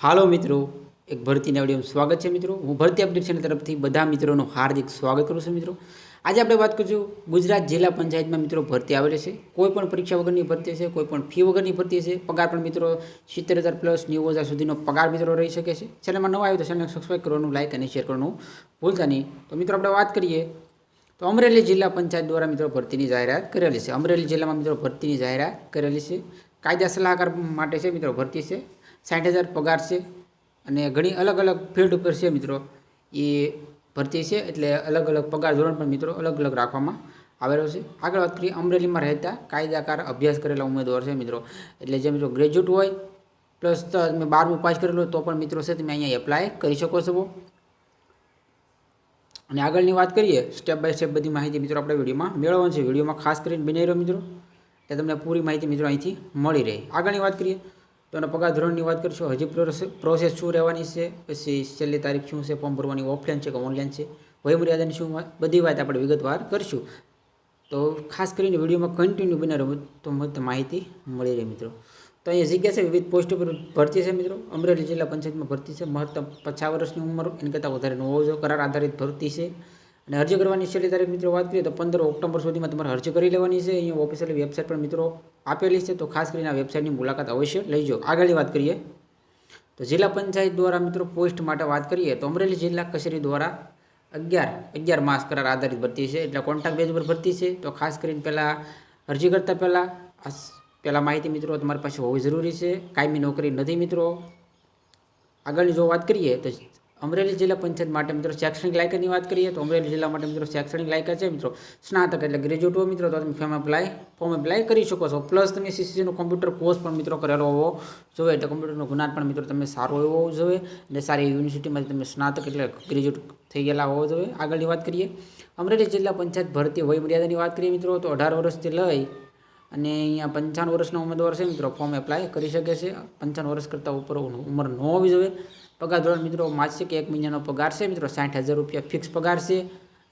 હાલો મિત્રો, એક ભરતીના વિડીયોમાં સ્વાગત છે મિત્રો. હું ભરતી અપડેટ ચેનલ તરફથી બધા મિત્રોનું હાર્દિક સ્વાગત કરું છું મિત્રો. આજે આપણે વાત કરીશું ગુજરાત જિલ્લા પંચાયતમાં મિત્રો ભરતી આવેલી છે. કોઈ પણ પરીક્ષા વગરની ભરતી છે કોઈ પણ ફી વગરની ભરતી છે પગાર પણ મિત્રો સિત્તેર હજાર પ્લસ નેવું હજાર સુધીનો પગાર મિત્રો રહી શકે છે. ચેનલમાં નવા આવ્યો તો ચેનલ સબસ્ક્રાઈબ કરવાનું લાઇક અને શેર કરવાનું ભૂલતા નહીં. તો મિત્રો આપણે વાત કરીએ તો અમરેલી જિલ્લા પંચાયત દ્વારા મિત્રો ભરતીની જાહેરાત કરેલી છે. અમરેલી જિલ્લામાં મિત્રો ભરતીની જાહેરાત કરેલી છે. કાયદા સલાહકાર માટે છે મિત્રો ભરતી છે. સાઠ હજાર પગાર છે અને ઘણી અલગ અલગ ફિલ્ડ ઉપર છે મિત્રો. એ ભરતી છે એટલે અલગ અલગ પગાર ધોરણ પણ મિત્રો અલગ અલગ રાખવામાં આવેલો છે. આગળ વાત કરીએ અમરેલીમાં રહેતા કાયદાકાર અભ્યાસ કરેલા ઉમેદવાર છે મિત્રો. એટલે જે મિત્રો ગ્રેજ્યુએટ હોય પ્લસ તમે બારમું પાસ કરેલું તો પણ મિત્રો છે તમે અહીંયા એપ્લાય કરી શકો છો. અને આગળની વાત કરીએ સ્ટેપ બાય સ્ટેપ બધી માહિતી મિત્રો આપણે વિડીયોમાં મેળવવાની છે. વિડીયોમાં ખાસ કરીને બનાવી રહ્યો મિત્રો. એટલે તમને પૂરી માહિતી મિત્રો અહીંથી મળી રહે. આગળની વાત કરીએ તો એના પગાર ધોરણની વાત કરીશું હજી પ્રોસેસ શું રહેવાની છે? પછી છેલ્લી તારીખ શું છે? ફોર્મ ભરવાની ઓફલાઈન છે કે ઓનલાઈન છે? વયમર્યાદાની શું બધી વાત આપણે વિગતવાર કરીશું. તો ખાસ કરીને વિડીયોમાં કન્ટિન્યુ બને રહો, તો મને માહિતી મળી રહે મિત્રો. તો અહીંયા જગ્યા છે, વિવિધ પોસ્ટ ઉપર ભરતી છે મિત્રો. અમરેલી જિલ્લા પંચાયતમાં ભરતી છે. મહત્તમ પચાસ વર્ષની ઉંમર, એની કરતાં વધારે ન હોવો કરાર આધારિત ભરતી છે. અને અરજી કરવાની છેલ્લી તારીખ મિત્રો વાત કરીએ તો પંદર ઓક્ટોબર સુધીમાં તમારે અરજી કરી લેવાની છે. અહીંયા ઓફિશિયલ વેબસાઇટ પર મિત્રો આપેલી છે, તો ખાસ કરીને આ વેબસાઇટની મુલાકાત અવશ્ય લઈજો આગળની વાત કરીએ. તો જિલ્લા પંચાયત દ્વારા મિત્રો પોસ્ટ માટે વાત કરીએ, તો અમરેલી જિલ્લા કચેરી દ્વારા અગિયાર અગિયાર માસ કરાર આધારિત ભરતી છે, એટલે કોન્ટ્રાક્ટ બેઝ પર ભરતી છે. તો ખાસ કરીને પહેલાં અરજી કરતાં પહેલાં પહેલાં માહિતી મિત્રો તમારી પાસે હોવી જરૂરી છે. કાયમી નોકરી નથી મિત્રો. આગળની જો વાત કરીએ, તો અમરેલી જિલ્લા પંચાયત માટે મિત્રો શૈક્ષણિક લાયકાતની વાત કરીએ તો અમરેલી જિલ્લા માટે મિત્રો શૈક્ષણિક લાયકાત છે મિત્રો. સ્નાતક એટલે ગ્રેજ્યુએટ હોય મિત્રો, તો તમે ફોર્મ એપ્લાય ફોર્મ એપ્લાય કરી શકો છો. પ્લસ તમે સીસીસીનો કોમ્પ્યુટર કોર્સ પણ મિત્રો કરેલો હોવો જોઈએ. એટલે કોમ્પ્યુટરનો જ્ઞાન પણ મિત્રો તમે સારો એવો હોવો જોઈએ. અને સારી યુનિવર્સિટીમાંથી તમે સ્નાતક એટલે ગ્રેજ્યુએટ થઈ ગયેલા હોવો જોઈએ. આગળની વાત કરીએ. અમરેલી જિલ્લા પંચાયત ભરતી વય મર્યાદાની વાત કરીએ મિત્રો, તો અઢાર વર્ષથી લઈ અને અહીંયા પંચાવન વર્ષના ઉમેદવાર છે મિત્રો. ફોર્મ એપ્લાય કરી શકે છે. પંચાવન વર્ષ કરતાં ઉપર ઉંમર ન હોવી જોઈએ. પગાર ધોરણ મિત્રો માસિક એક મહિનાનો પગાર છે, મિત્રો સાઠ હજાર રૂપિયા ફિક્સ પગાર છે.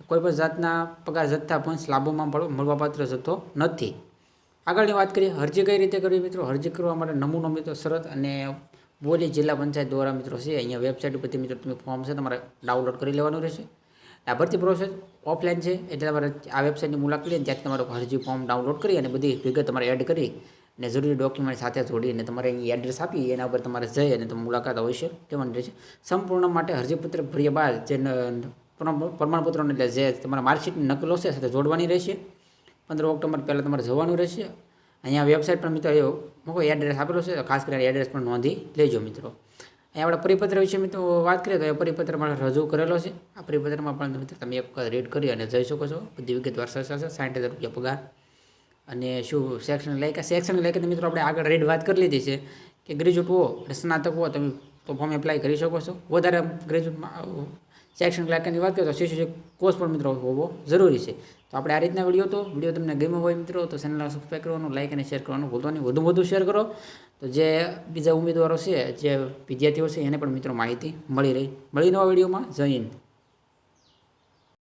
કોઈપણ જાતના પગાર જથ્થા પણ લાભોમાં મળવાપાત્ર જથ્થો નથી. આગળની વાત કરીએ, અરજી કઈ રીતે કરવી મિત્રો? અરજી કરવા માટે નમૂનો મિત્રો શરત અને બોલી જિલ્લા પંચાયત દ્વારા મિત્રો છે, અહીંયા વેબસાઇટ ઉપરથી મિત્રો તમે ફોર્મ છે, તમારે ડાઉનલોડ કરી લેવાનું રહેશે. આ પ્રોસેસ ઓફલાઈન છે, એટલે તમારે આ વેબસાઇટની મુલાકાત લઈને ત્યાંથી તમારું અરજી ફોર્મ ડાઉનલોડ કરી અને બધી વિગત તમારે એડ કરી અને જરૂરી ડોક્યુમેન્ટ સાથે જોડીને તમારે અહીં એડ્રેસ આપી એના ઉપર તમારે જઈ અને તમે મુલાકાત અવશ્ય લેવાની રહેશે. સંપૂર્ણ માટે અરજીપત્ર ભર્યા બાદ જે પ્રમાણપત્રોને એટલે જે તમારા માર્કશીટની નકલો છે સાથે જોડવાની રહેશે. પંદર ઓક્ટોબર પહેલાં તમારે જવાનું રહેશે. અહીંયા વેબસાઇટ પણ મિત્રો મોકો એડ્રેસ આપેલો છે, ખાસ કરીને એડ્રેસ પણ નોંધી લેજો મિત્રો. અહીંયા આપણે પરિપત્ર વિશે મિત્રો વાત કરીએ તો એ પરિપત્ર પણ રજૂ કરેલો છે. આ પરિપત્રમાં પણ મિત્રો તમે એક રીડ કરી અને જઈ શકો છો. બધી વિગતવાર સરસ સાઠ હજાર રૂપિયા પગાર. અને શું શૈક્ષણિક લાયકા? શૈક્ષણિક લાયકાત મિત્રો આપણે આગળ રેડ વાત કરી લીધી છે કે ગ્રેજ્યુએટ હો સ્નાતક હો, તમે તો ફોર્મ એપ્લાય કરી શકો છો. વધારે ગ્રેજ્યુએટમાં શૈક્ષણિક લાયકાની વાત કરીએ તો શિશુ કોર્સ પણ મિત્રો હોવો જરૂરી છે. તો આપણે આ રીતના વીડિયો તો વીડિયો તમને ગમ્યો હોય મિત્રો, તો ચેનલ સબસ્ક્રાઈબ કરવાનું લાઇક અને શેર કરવાનું ભૂલતો નહીં. વધુ વધુ શેર કરો. તો જે બીજા ઉમેદવારો છે, જે વિદ્યાર્થીઓ છે, એને પણ મિત્રો માહિતી મળી રહી. મળી નવા વિડીયોમાં જય હિન્દ.